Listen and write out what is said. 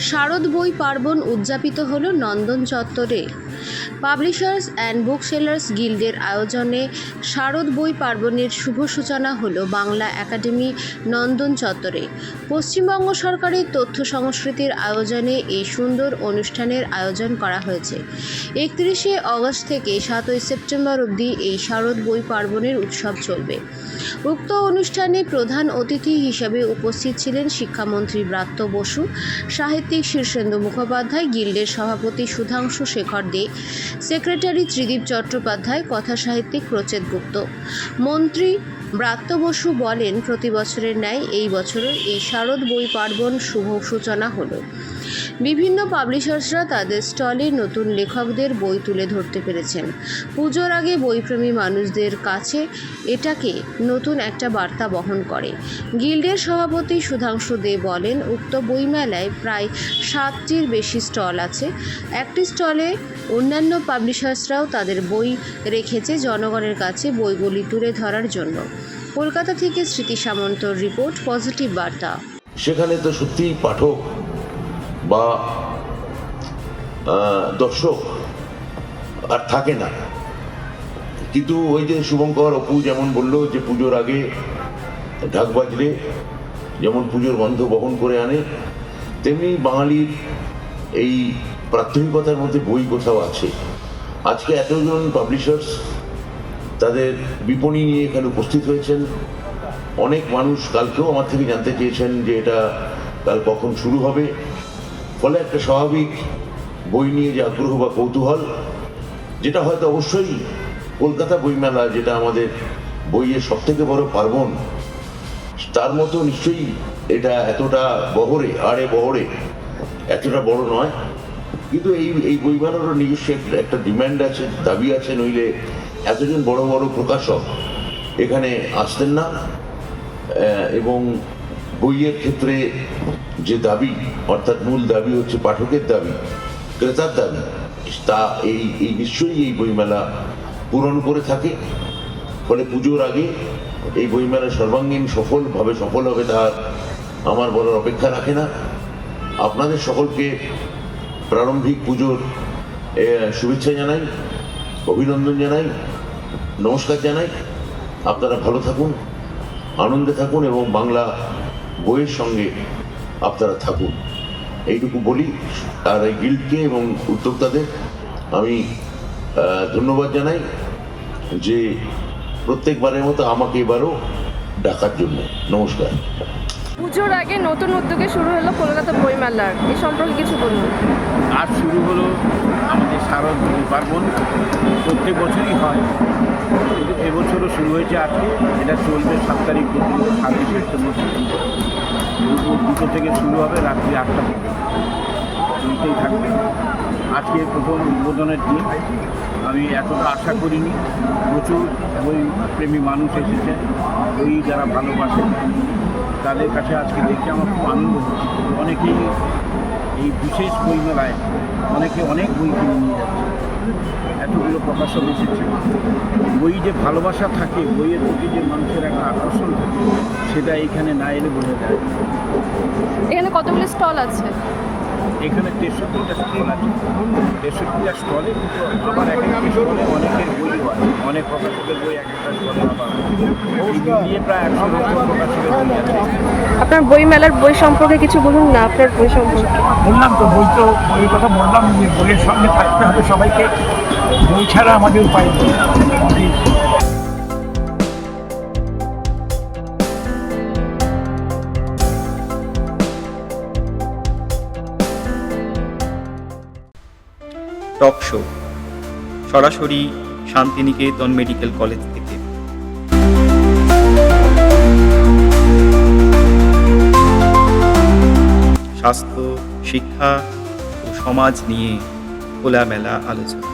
শারদ বই পার্বণ উদযাপিত হল নন্দন চত্বরে। পাবলিশার্স অ্যান্ড বুক সেলার্স গিল্ডের আয়োজনে শারদ বই পার্বণের শুভ সূচনা হলো বাংলা একাডেমি নন্দন চত্বরে। পশ্চিমবঙ্গ সরকারের তথ্য সংস্কৃতির আয়োজনে এই সুন্দর অনুষ্ঠানের আয়োজন করা হয়েছে। একত্রিশে অগস্ট থেকে সাতই সেপ্টেম্বর অবধি এই শারদ বই পার্বণের উৎসব চলবে। উক্ত অনুষ্ঠানে প্রধান অতিথি হিসেবে উপস্থিত ছিলেন শিক্ষামন্ত্রী ব্রাত্য বসু, সাহিত্যিক শীর্ষেন্দু মুখোপাধ্যায়, গিল্ডের সভাপতি সুধাংশু শেখর দে সেক্রেটারি ত্রিদীপ চট্টোপাধ্যায়, কথা সাহিত্যিক প্রচেত গুপ্ত। মন্ত্রী ব্রাত্য বসু বলেন, প্রতি বছরের ন্যায় এই বছরের এই শারদ বই পার্বণ শুভ সূচনা হলো। বিভিন্ন পাবলিশার্সরা তাদের স্টলে নতুন লেখকদের বই তুলে ধরতে পেরেছেন। পুজোর আগে বইপ্রেমী মানুষদের কাছে এটাকে নতুন একটা বার্তা বহন করে। গিল্ডের সভাপতি সুধাংশু দে বলেন, উক্ত বইমেলায় প্রায় সাতটির বেশি স্টল আছে। একটি স্টলে অন্যান্য পাবলিশার্সরাও তাদের বই রেখেছে জনগণের কাছে বইগুলি তুলে ধরার জন্য। কলকাতা থেকে স্মৃতি সামন্তর রিপোর্ট, পজিটিভ বার্তা। সেখানে তো সত্যিই পাঠক বা দর্শক আর থাকে না। কিন্তু ওই যে শুভঙ্কর অপু যেমন বলল যে পুজোর আগে ঢাক বাজলে, যেমন পুজোর গন্ধ বহন করে আনে, তেমনি বাঙালির এই প্রাথমিকতার মধ্যে বই কোথাও আছে। আজকে এতজন পাবলিশার্স তাদের বিপণী নিয়ে এখানে উপস্থিত হয়েছেন। অনেক মানুষ কালকেও আমার থেকে জানতে চেয়েছেন যে এটা কাল কখন শুরু হবে। ফলে একটা স্বাভাবিক বই নিয়ে যে আগ্রহ বা কৌতূহল, যেটা হয়তো অবশ্যই কলকাতা বইমেলা, যেটা আমাদের বইয়ের সব থেকে বড় পার্বণ, তার মতো নিশ্চয়ই এটা এতটা বহরে, আড়ে বহরে, এতটা বড় নয়। কিন্তু এই এই বইমেলারও নিজস্ব একটা- ডিমান্ড আছে, দাবি আছে, নইলে এতজন বড় বড় প্রকাশক এখানে আসতেন না। এবং বইয়ের ক্ষেত্রে যে দাবি, অর্থাৎ মূল দাবি হচ্ছে পাঠকের দাবি, ক্রেতার দাবি, তা এই এই নিশ্চয়ই এই বইমেলা পূরণ করে থাকে। ফলে পুজোর আগে এই বইমেলা সর্বাঙ্গীন সফলভাবে সফল হবে তার আমার বলার অপেক্ষা রাখে না। আপনাদের সকলকে প্রারম্ভিক পুজোর শুভেচ্ছা জানাই, অভিনন্দন জানাই, নমস্কার জানাই। আপনারা ভালো থাকুন, আনন্দে থাকুন এবং বাংলা বইয়ের সঙ্গে আপনারা থাকুন। এইটুকু বলি আর এই গিল্ডকে এবং উদ্যোক্তাদের আমি ধন্যবাদ জানাই যে প্রত্যেকবারের মতো আমাকে এবারও ডাকার জন্য। নমস্কার। পুজোর আগে নতুন উদ্যোগে শুরু হলো কলকাতা বইমেলার এই সম্পর্কে কিছু বলুন। আজ শুরু হলো আমাদের শারদ পার্বণ প্রত্যেক বছরই হয়। এবছরও শুরু হয়েছে আজকে। এটা চলবে সাত তারিখ পর্যন্ত সাতই সেপ্টেম্বর পর্যন্ত দুটো থেকে শুরু হবে রাত্রি আটটা পর্যন্ত থাকবে। আজকে প্রথম উদ্বোধনের দিন। আমি এতটা আশা করিনি। প্রচুর বই প্রেমী মানুষ এসেছে। বই যারা ভালোবাসে, তাদের কাছে আজকে দেখে আমার খুব আনন্দ হচ্ছে। অনেকেই এই বিশেষ বই মেলায় অনেকে অনেক বই কিনে নিয়ে যাচ্ছে। এতগুলো প্রকাশন এসেছে বই যে ভালোবাসা থাকে বইয়ের প্রতি যে মানুষের একটা আকর্ষণ থাকে সেটা এখানে না এলে বোঝা যায় এখানে কতগুলো স্টল আছে? এখানে তেষট্টিটা স্টল আছে। তেষট্টিটা স্টলে কিন্তু আবার এক একটা স্টলে বই হয় অনেক প্রকাশকের বই এক একটা। প্রায় একশো প্রকাশকের বই আপনার বইমেলার বই সম্পর্কে কিছু বলুন না আপনার বই সম্পর্কে? বললাম তো বই তো বইয়ের কথা বললাম যে বইয়ের সঙ্গে থাকতে হবে সবাইকে। বই ছাড়া আমাদের উপায় নেই। Talk show. সরাসরি শান্তিনিকেতন মেডিকেল কলেজ থেকে। স্বাস্থ্য শিক্ষা ও সমাজ নিয়ে খোলামেলা আলোচনা।